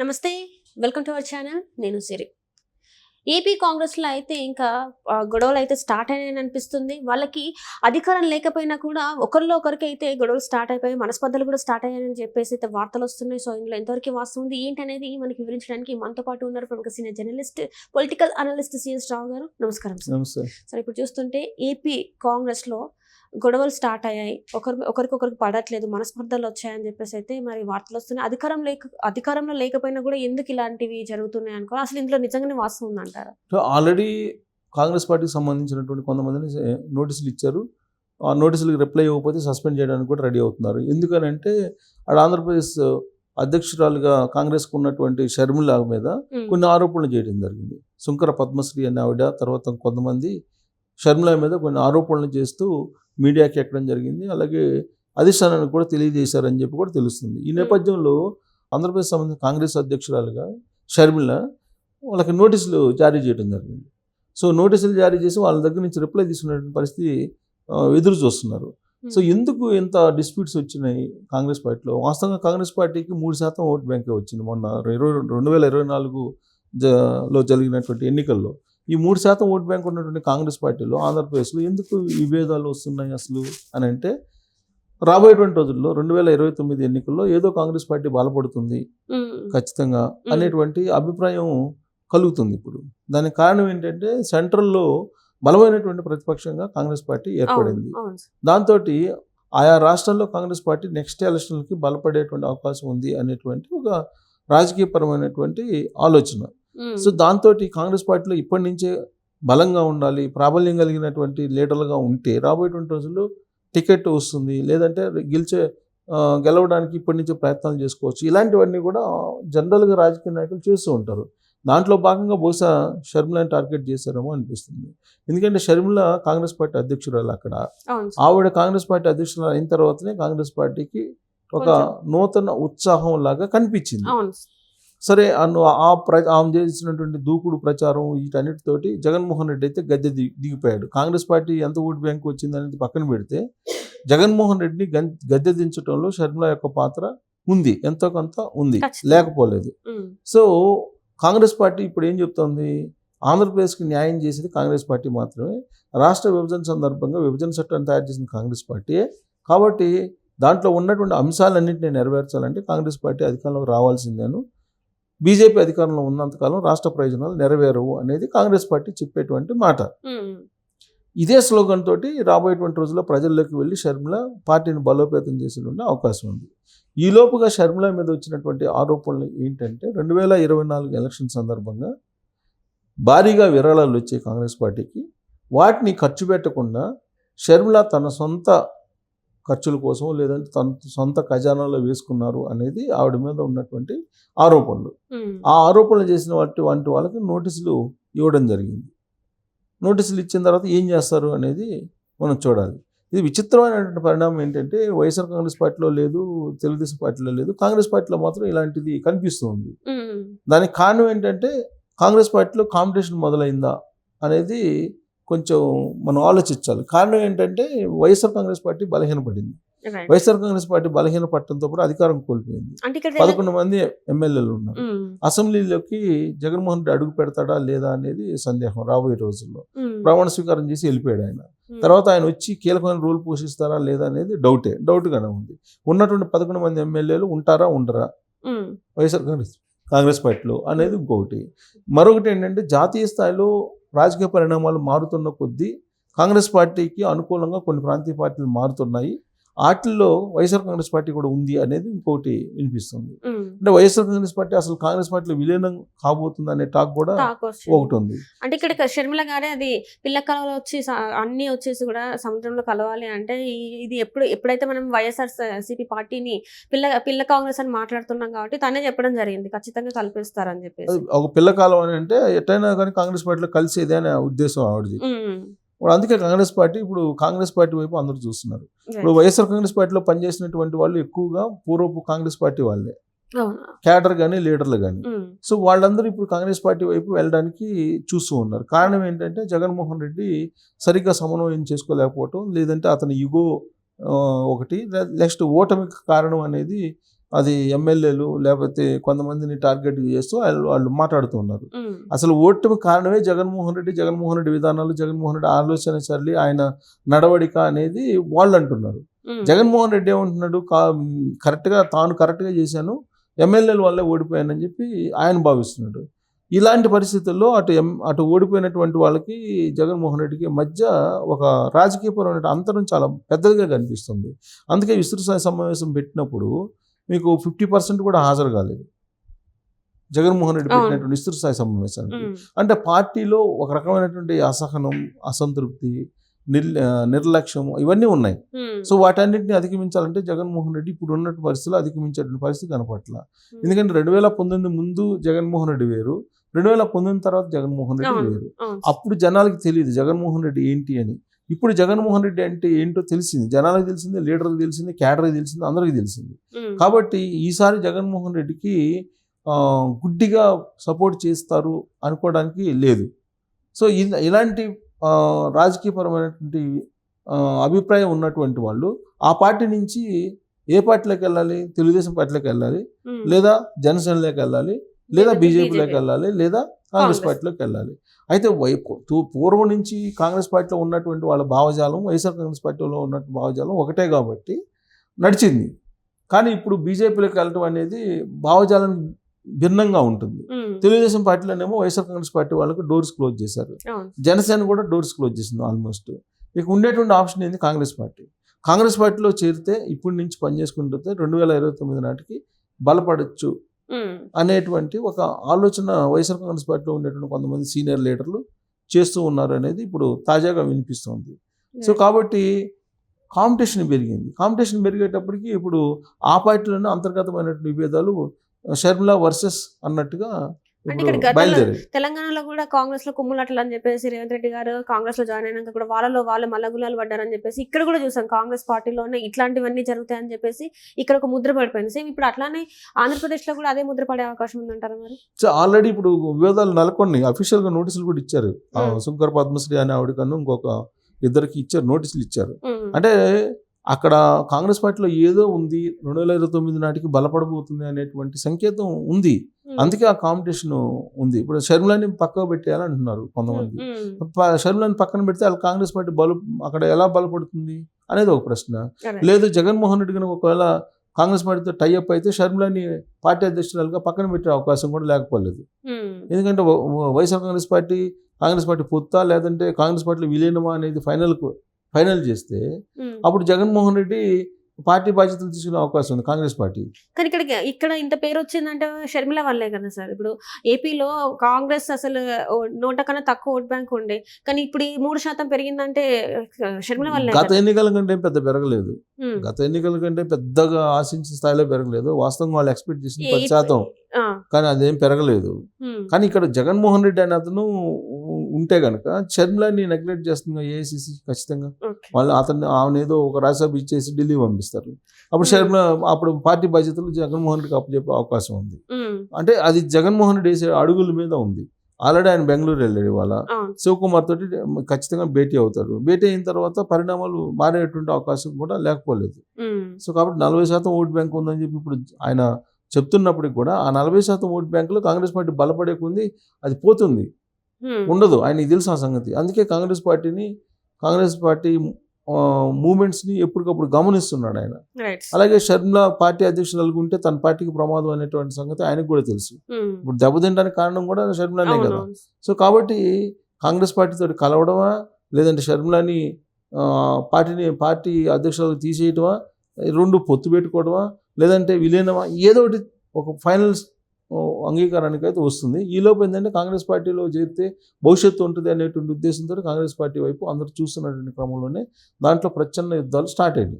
నమస్తే welcome to our channel. నేను సిరి. AP కాంగ్రెస్లో అయితే ఇంకా గొడవలు అయితే స్టార్ట్ అయినాయని అనిపిస్తుంది. వాళ్ళకి అధికారం లేకపోయినా కూడా ఒకరిలో ఒకరికి అయితే గొడవలు స్టార్ట్ అయిపోయి మనస్పర్ధలు కూడా స్టార్ట్ అయ్యాయని చెప్పేసి అయితే వార్తలు వస్తున్నాయి. సో ఇందులో ఎంతవరకు వాస్తవం ఉంది ఏంటి అనేది మనకి వివరించడానికి మనతో పాటు ఉన్నారు ప్రముఖ senior journalist political analyst CS Rao గారు. నమస్కారం సరే ఇప్పుడు చూస్తుంటే ఏపీ కాంగ్రెస్లో గొడవలు స్టార్ట్ అయ్యాయి. ఒకరి ఒకరికొకరికి పడట్లేదు మనస్పర్ధలు వచ్చాయని చెప్పేసి అయితే మరి వార్తలు వస్తున్నాయి. అధికారం లేక అధికారంలో లేకపోయినా కూడా ఎందుకు ఇలాంటివి జరుగుతున్నాయి అనుకో అసలు ఇందులో నిజంగానే వాస్తవం ఉందంటారా? సో ఆల్రెడీ కాంగ్రెస్ పార్టీకి సంబంధించినటువంటి కొంతమందిని నోటీసులు ఇచ్చారు. ఆ నోటీసులకు రిప్లై ఇవ్వకపోతే సస్పెండ్ చేయడానికి కూడా రెడీ అవుతున్నారు. ఎందుకనంటే ఆడ ఆంధ్రప్రదేశ్ అధ్యక్షురాలుగా కాంగ్రెస్కు ఉన్నటువంటి షర్మిల మీద కొన్ని ఆరోపణలు చేయడం జరిగింది. శుంకర పద్మశ్రీ అనే ఆవిడ తర్వాత కొంతమంది షర్మిల మీద కొన్ని ఆరోపణలు చేస్తూ మీడియాకి ఎక్కడం జరిగింది. అలాగే అధిష్టానానికి కూడా తెలియజేశారని చెప్పి కూడా తెలుస్తుంది. ఈ నేపథ్యంలో ఆంధ్రప్రదేశ్ సంబంధించిన కాంగ్రెస్ అధ్యక్షురాలుగా షర్మిల వాళ్ళకి నోటీసులు జారీ చేయడం జరిగింది. సో నోటీసులు జారీ చేసి వాళ్ళ దగ్గర నుంచి రిప్లై తీసుకునేటువంటి పరిస్థితి ఎదురు చూస్తున్నారు. సో ఎందుకు ఇంత డిస్ప్యూట్స్ వచ్చినాయి కాంగ్రెస్ పార్టీలో? వాస్తవంగా కాంగ్రెస్ పార్టీకి మూడు శాతం ఓట్ బ్యాంకే వచ్చింది. మొన్న ఇరవై రెండు వేల ఇరవై నాలుగు జ లో జరిగినటువంటి ఎన్నికల్లో. ఈ మూడు శాతం ఓట్ బ్యాంక్ ఉన్నటువంటి కాంగ్రెస్ పార్టీలో ఆంధ్రప్రదేశ్లో ఎందుకు విభేదాలు వస్తున్నాయి అసలు అని అంటే రాబోయేటువంటి రోజుల్లో రెండు వేల ఇరవై తొమ్మిది ఎన్నికల్లో ఏదో కాంగ్రెస్ పార్టీ బలపడుతుంది ఖచ్చితంగా అనేటువంటి అభిప్రాయం కలుగుతుంది ఇప్పుడు. దానికి కారణం ఏంటంటే సెంట్రల్లో బలమైనటువంటి ప్రతిపక్షంగా కాంగ్రెస్ పార్టీ ఏర్పడింది. దాంతో ఆయా రాష్ట్రాల్లో కాంగ్రెస్ పార్టీ నెక్స్ట్ ఎలక్షన్కి బలపడేటువంటి అవకాశం ఉంది అనేటువంటి ఒక రాజకీయపరమైనటువంటి ఆలోచన. సో దాంతో కాంగ్రెస్ పార్టీలో ఇప్పటి నుంచే బలంగా ఉండాలి ప్రాబల్యం కలిగినటువంటి లీడర్లుగా ఉంటే రాబోయేటువంటి రోజుల్లో టికెట్ వస్తుంది లేదంటే గెలిచే గెలవడానికి ఇప్పటి నుంచే ప్రయత్నాలు చేసుకోవచ్చు. ఇలాంటివన్నీ కూడా జనరల్గా రాజకీయ నాయకులు చేస్తూ ఉంటారు. దాంట్లో భాగంగా బహుశా షర్మిలని టార్గెట్ చేశారేమో అనిపిస్తుంది. ఎందుకంటే షర్మిల కాంగ్రెస్ పార్టీ అధ్యక్షురాలు అక్కడ. ఆవిడ కాంగ్రెస్ పార్టీ అధ్యక్షురాలు అయిన తర్వాతనే కాంగ్రెస్ పార్టీకి ఒక. నూతన ఉత్సాహం లాగా కనిపించింది. సార్. అను ఆ ప్ర ఆమె చేసినటువంటి దూకుడు ప్రచారం వీటన్నిటితోటి జగన్మోహన్ రెడ్డి అయితే గద్దె దిగి దిగిపోయాడు. కాంగ్రెస్ పార్టీ ఎంత ఓటు బ్యాంక్ వచ్చింది అనేది పక్కన పెడితే జగన్మోహన్ రెడ్డిని గద్దె దించడంలో షర్మిల యొక్క పాత్ర ఉంది. ఎంతో కొంత ఉంది. లేకపోలేదు. సో కాంగ్రెస్ పార్టీ ఇప్పుడు ఏం చెప్తోంది? ఆంధ్రప్రదేశ్కి న్యాయం చేసేది కాంగ్రెస్ పార్టీ మాత్రమే. రాష్ట్ర విభజన సందర్భంగా విభజన చట్టాన్ని తయారు చేసిన కాంగ్రెస్ పార్టీయే కాబట్టి దాంట్లో ఉన్నటువంటి అంశాలన్నింటినీ నెరవేర్చాలంటే కాంగ్రెస్ పార్టీ అధికారంలోకి రావాల్సిందేను. బీజేపీ అధికారంలో ఉన్నంతకాలం రాష్ట్ర ప్రయోజనాలు నెరవేరవు అనేది కాంగ్రెస్ పార్టీ చెప్పేటువంటి మాట. ఇదే స్లోగన్ తోటి రాబోయేటువంటి రోజుల్లో ప్రజల్లోకి వెళ్ళి షర్మిల పార్టీని బలోపేతం చేసేటువంటి అవకాశం ఉంది. ఈ లోపుగా షర్మిల మీద వచ్చినటువంటి ఆరోపణలు ఏంటంటే రెండు వేల ఇరవై నాలుగు ఎలక్షన్ సందర్భంగా భారీగా విరాళాలు వచ్చాయి కాంగ్రెస్ పార్టీకి. వాటిని ఖర్చు పెట్టకుండా షర్మిల తన సొంత ఖర్చుల కోసం లేదంటే తన సొంత ఖజానాలో వేసుకున్నారు అనేది ఆవిడ మీద ఉన్నటువంటి ఆరోపణలు. ఆ ఆరోపణలు చేసిన వాటి వంటి వాళ్ళకి నోటీసులు ఇవ్వడం జరిగింది. నోటీసులు ఇచ్చిన తర్వాత ఏం చేస్తారు అనేది మనం చూడాలి. ఇది విచిత్రమైనటువంటి పరిణామం ఏంటంటే వైఎస్ఆర్ కాంగ్రెస్ పార్టీలో లేదు తెలుగుదేశం పార్టీలో లేదు కాంగ్రెస్ పార్టీలో మాత్రం ఇలాంటిది కనిపిస్తూ ఉంది దానికి కారణం ఏంటంటే కాంగ్రెస్ పార్టీలో కాంపిటీషన్ మొదలైందా అనేది కొంచెం మనం ఆలోచించాలి. కారణం ఏంటంటే వైఎస్ఆర్ కాంగ్రెస్ పార్టీ బలహీనపడింది. వైఎస్ఆర్ కాంగ్రెస్ పార్టీ బలహీన పట్టడంతో పాటు అధికారం కోల్పోయింది. పదకొండు మంది ఎమ్మెల్యేలు ఉన్నారు. అసెంబ్లీలోకి జగన్మోహన్ రెడ్డి అడుగు పెడతాడా లేదా అనేది సందేహం రాబోయే రోజుల్లో. ప్రమాణ స్వీకారం చేసి వెళ్ళిపోయాడు ఆయన. తర్వాత ఆయన వచ్చి కీలకమైన రోల్ పోషిస్తారా లేదా అనేది డౌటే డౌట్గానే ఉంది. ఉన్నటువంటి పదకొండు మంది ఎమ్మెల్యేలు ఉంటారా ఉండరా? వైఎస్ఆర్ కాంగ్రెస్ కాంగ్రెస్ పార్టీలో అనేది ఇంకొకటి. మరొకటి ఏంటంటే జాతీయ స్థాయిలో రాజకీయ పరిణామాలు మారుతున్న కొద్దీ కాంగ్రెస్ పార్టీకి అనుకూలంగా కొన్ని ప్రాంతీయ పార్టీలు మారుతున్నాయి. వాటిల్లో వైఎస్ఆర్ కాంగ్రెస్ పార్టీ కూడా ఉంది అనేది ఇంకొకటి వినిపిస్తుంది. అంటే వైఎస్ఆర్ కాంగ్రెస్ పార్టీ అసలు కాంగ్రెస్ పార్టీలో విలీనం కాబోతుంది అనే టాక్ కూడా. ఒకటి ఉంది. అంటే ఇక్కడ షర్మిల గారే అది పిల్ల కలవలు వచ్చి అన్ని వచ్చేసి కూడా సముద్రంలో కలవాలి అంటే ఇది ఎప్పుడు ఎప్పుడైతే మనం వైఎస్ఆర్ సిపి పార్టీని పిల్ల పిల్ల కాంగ్రెస్ అని మాట్లాడుతున్నాం కాబట్టి తనే చెప్పడం జరిగింది. ఖచ్చితంగా కల్పిస్తారని చెప్పేసి. ఒక పిల్లకాలం అని అంటే ఎట్టయినా కానీ కాంగ్రెస్ పార్టీలో కలిసేదే అనే ఉద్దేశం ఆవిడది. ఇప్పుడు అందుకే కాంగ్రెస్ పార్టీ ఇప్పుడు కాంగ్రెస్ పార్టీ వైపు అందరూ చూస్తున్నారు. ఇప్పుడు వైఎస్ఆర్ కాంగ్రెస్ పార్టీలో పనిచేసినటువంటి వాళ్ళు ఎక్కువగా పూర్వపు కాంగ్రెస్ పార్టీ వాళ్ళే. క్యాడర్ కానీ లీడర్లు కానీ సో వాళ్ళందరూ ఇప్పుడు కాంగ్రెస్ పార్టీ వైపు వెళ్ళడానికి చూస్తూ ఉన్నారు. కారణం ఏంటంటే జగన్మోహన్ రెడ్డి సరిగ్గా సమన్వయం చేసుకోలేకపోవటం లేదంటే అతని యుగో ఒకటి నెక్స్ట్ ఓటమికి కారణం అనేది అది ఎమ్మెల్యేలు లేకపోతే కొంతమందిని టార్గెట్ చేస్తూ వాళ్ళు వాళ్ళు మాట్లాడుతూ ఉన్నారు. ఉమ్, అసలు ఓటమి కారణమే జగన్మోహన్ రెడ్డి జగన్మోహన్ రెడ్డి విధానాలు జగన్మోహన్ రెడ్డి ఆలోచన సరళి ఆయన నడవడిక అనేది వాళ్ళు అంటున్నారు. జగన్మోహన్ రెడ్డి ఏమంటున్నాడు? కరెక్ట్గా తాను కరెక్ట్గా చేశాను ఎమ్మెల్యేల వల్లే ఓడిపోయానని చెప్పి ఆయన భావిస్తున్నాడు. ఇలాంటి పరిస్థితుల్లో అటు ఎం అటు ఓడిపోయినటువంటి వాళ్ళకి జగన్మోహన్ రెడ్డికి మధ్య ఒక రాజకీయపరమైన అంతరం చాలా పెద్దదిగా కనిపిస్తుంది. అందుకే విస్తృత సమావేశం పెట్టినప్పుడు మీకు ఫిఫ్టీ పర్సెంట్ కూడా హాజరు కాలేదు. జగన్మోహన్ రెడ్డి. పెట్టినటువంటి విస్తృత స్థాయి సమావేశానికి. అంటే పార్టీలో ఒక రకమైనటువంటి అసహనం అసంతృప్తి నిర్ నిర్లక్ష్యం ఇవన్నీ ఉన్నాయి. సో వాటన్నిటిని అధిగమించాలంటే జగన్మోహన్ రెడ్డి ఇప్పుడు ఉన్నటువంటి పరిస్థితుల్లో అధిగమించేటువంటి పరిస్థితి కనపట్ల ఎందుకంటే రెండు వేల పంతొమ్మిది ముందు జగన్మోహన్ రెడ్డి వేరు. రెండు వేల పంతొమ్మిది తర్వాత జగన్మోహన్ రెడ్డి. వేరు. అప్పుడు జనాలకి తెలియదు జగన్మోహన్ రెడ్డి ఏంటి అని. ఇప్పుడు జగన్మోహన్ రెడ్డి అంటే ఏంటో తెలిసింది. జనాలకు తెలిసింది లీడర్కి తెలిసింది క్యాడర్కి తెలిసింది అందరికీ తెలిసింది. కాబట్టి ఈసారి జగన్మోహన్ రెడ్డికి గుడ్డిగా సపోర్ట్ చేస్తారు అనుకోవడానికి లేదు. సో ఇల- ఇలాంటి రాజకీయపరమైనటువంటి అభిప్రాయం ఉన్నటువంటి వాళ్ళు ఆ పార్టీ నుంచి ఏ పార్టీలోకి వెళ్ళాలి? తెలుగుదేశం పార్టీలోకి వెళ్ళాలి లేదా జనసేనలోకి వెళ్ళాలి? లేదా బీజేపీలోకి. వెళ్ళాలి లేదా కాంగ్రెస్. పార్టీలోకి వెళ్ళాలి. అయితే పూర్వం నుంచి కాంగ్రెస్ పార్టీలో ఉన్నటువంటి వాళ్ళ భావజాలం వైఎస్ఆర్ కాంగ్రెస్ పార్టీలో ఉన్నటువంటి భావజాలం ఒకటే కాబట్టి నడిచింది. కానీ ఇప్పుడు బీజేపీలోకి వెళ్ళటం అనేది భావజాలం భిన్నంగా ఉంటుంది. తెలుగుదేశం పార్టీలోనేమో వైఎస్ఆర్ కాంగ్రెస్ పార్టీ వాళ్ళకి డోర్స్ క్లోజ్ చేశారు. జనసేన కూడా డోర్స్ క్లోజ్ చేసింది ఆల్మోస్ట్. ఇక ఉండేటువంటి ఆప్షన్ ఏంది? కాంగ్రెస్ పార్టీ. కాంగ్రెస్ పార్టీలో చేరితే ఇప్పటి నుంచి పనిచేసుకుంటే రెండు వేల ఇరవై తొమ్మిది నాటికి బలపడచ్చు అనేటువంటి ఒక ఆలోచన వైఎస్ఆర్ కాంగ్రెస్ పార్టీలో ఉండేటువంటి కొంతమంది సీనియర్ లీడర్లు చేస్తూ ఉన్నారు అనేది ఇప్పుడు తాజాగా వినిపిస్తుంది. సో కాబట్టి కాంపిటీషన్ పెరిగింది. కాంపిటీషన్ పెరిగేటప్పటికి ఇప్పుడు ఆ పార్టీలోనే అంతర్గతమైనటువంటి విభేదాలు షర్మిల వర్సెస్ అన్నట్టుగా ఇక్కడ గతంలో- తెలంగాణలో కూడా కాంగ్రెస్లో కుమ్ములట్లు అని చెప్పేసి రేవంత్ రెడ్డి గారు కాంగ్రెస్లో జాయిన్ అయినాక కూడా వాళ్ళలో వాళ్ళ మల్లగులాలు పడ్డారని చెప్పేసి ఇక్కడ కూడా చూసాం కాంగ్రెస్ పార్టీలోనే ఇట్లాంటివన్నీ జరుగుతాయని చెప్పేసి ఇక్కడ ఒక ముద్ర పడిపోయింది. సేమ్ ఇప్పుడు అట్లానే ఆంధ్రప్రదేశ్లో కూడా అదే ముద్ర పడే అవకాశం ఉందంటారా మరి? సో ఆల్రెడీ ఇప్పుడు వివాదాలు నెలకొన్నాయి. అఫీషియల్గా నోటీసులు కూడా ఇచ్చారు. శంకర్ పద్మశ్రీ అనే ఆవిడకన్నా ఇంకొక ఇద్దరికి ఇచ్చారు నోటీసులు ఇచ్చారు. అంటే అక్కడ కాంగ్రెస్ పార్టీలో ఏదో ఉంది రెండు వేల ఇరవై తొమ్మిది నాటికి బలపడబోతుంది అనేటువంటి సంకేతం ఉంది. అందుకే ఆ కాంపిటీషన్ ఉంది. ఇప్పుడు షర్మిలాని పక్కకు పెట్టేయాలని అంటున్నారు కొంతమంది. షర్మిలాని పక్కన పెడితే వాళ్ళ కాంగ్రెస్ పార్టీ బలు అక్కడ ఎలా బలపడుతుంది అనేది ఒక ప్రశ్న. లేదు జగన్మోహన్ రెడ్డి కనుక ఒకవేళ కాంగ్రెస్ పార్టీతో టైఅప్ అయితే షర్మిలాని పార్టీ అధ్యక్షురాలుగా పక్కన పెట్టే అవకాశం కూడా లేకపోలేదు. ఎందుకంటే YSR Congress party Congress party Potta లేదంటే కాంగ్రెస్ పార్టీలో విలీనమా అనేది ఫైనల్కు ఫైనల్ చేస్తే. అప్పుడు జగన్మోహన్ రెడ్డి పార్టీ బాధ్యతలు తీసుకునే అవకాశం ఉంది కాంగ్రెస్ పార్టీ. కానీ ఇక్కడ ఇక్కడ ఇంత పేరు వచ్చిందంటే షర్మిల వల్లే కదా సార్. ఇప్పుడు ఏపీలో కాంగ్రెస్ అసలు నూట కన్నా తక్కువ ఓట్ బ్యాంక్ ఉండే. కానీ ఇప్పుడు ఈ మూడు శాతం పెరిగిందంటే షర్మిల వల్లే గత. ఎన్నికల కంటే పెద్ద పెరగలేదు. గత ఎన్నికల కంటే పెద్దగా ఆశించిన స్థాయిలో పెరగలేదు. వాస్తవంగా వాళ్ళు ఎక్స్పెక్ట్ చేసిన పది శాతం. కానీ అదేం పెరగలేదు. కానీ ఇక్కడ జగన్మోహన్ రెడ్డి అనే అతను ఉంటే కనుక షర్మిలాని నెగ్లెక్ట్ చేస్తుంది ఏఐసిసి ఖచ్చితంగా. వాళ్ళు అతన్ని ఆమెను ఏదో ఒక రాజ్యసభ ఇచ్చేసి ఢిల్లీ పంపిస్తారు. అప్పుడు Hmm. షర్మిల అప్పుడు పార్టీ బాధ్యతలు జగన్మోహన్ రెడ్డికి అప్పచెప్పే అవకాశం ఉంది. ఉమ్, అంటే అది జగన్మోహన్ రెడ్డి వేసే అడుగుల మీద ఉంది. ఆల్రెడీ ఆయన బెంగళూరు వెళ్ళాడు ఇవాళ. శివకుమార్ తోటి ఖచ్చితంగా భేటీ అవుతారు. భేటీ అయిన తర్వాత పరిణామాలు మారేటువంటి అవకాశం కూడా లేకపోలేదు. ఉమ్, సో కాబట్టి నలభై శాతం ఓట్ బ్యాంక్ ఉందని చెప్పి ఇప్పుడు ఆయన చెప్తున్నప్పటికి కూడా ఆ నలభై శాతం ఓట్ బ్యాంకులో కాంగ్రెస్ పార్టీ బలపడే కొంది అది పోతుంది. ఉండదు. ఆయనకి తెలుసు ఆ సంగతి. అందుకే కాంగ్రెస్ పార్టీని కాంగ్రెస్ పార్టీ మూమెంట్స్ని ఎప్పటికప్పుడు గమనిస్తున్నాడు ఆయన. అలాగే షర్మిల పార్టీ అధ్యక్షురాలు ఉంటే తన పార్టీకి ప్రమాదం అనేటువంటి సంగతి ఆయనకు కూడా తెలుసు. ఉమ్, ఇప్పుడు దెబ్బతింటానికి కారణం కూడా షర్మిలానే కదా. సో కాబట్టి కాంగ్రెస్ పార్టీతో కలవడమా లేదంటే షర్మిలాని పార్టీని పార్టీ అధ్యక్షులకు తీసేయటమా రెండు పొత్తు పెట్టుకోవడమా లేదంటే విలీనమా ఏదో ఒకటి ఒక ఫైనల్ అంగీకారానికి అయితే వస్తుంది. ఈ లోపు ఏంటంటే కాంగ్రెస్ పార్టీలో చేరితే భవిష్యత్తు ఉంటుంది అనేటువంటి ఉద్దేశంతో కాంగ్రెస్ పార్టీ వైపు అందరూ చూస్తున్నటువంటి క్రమంలోనే దాంట్లో ప్రచ్ఛన్న యుద్ధాలు స్టార్ట్ అయ్యాయి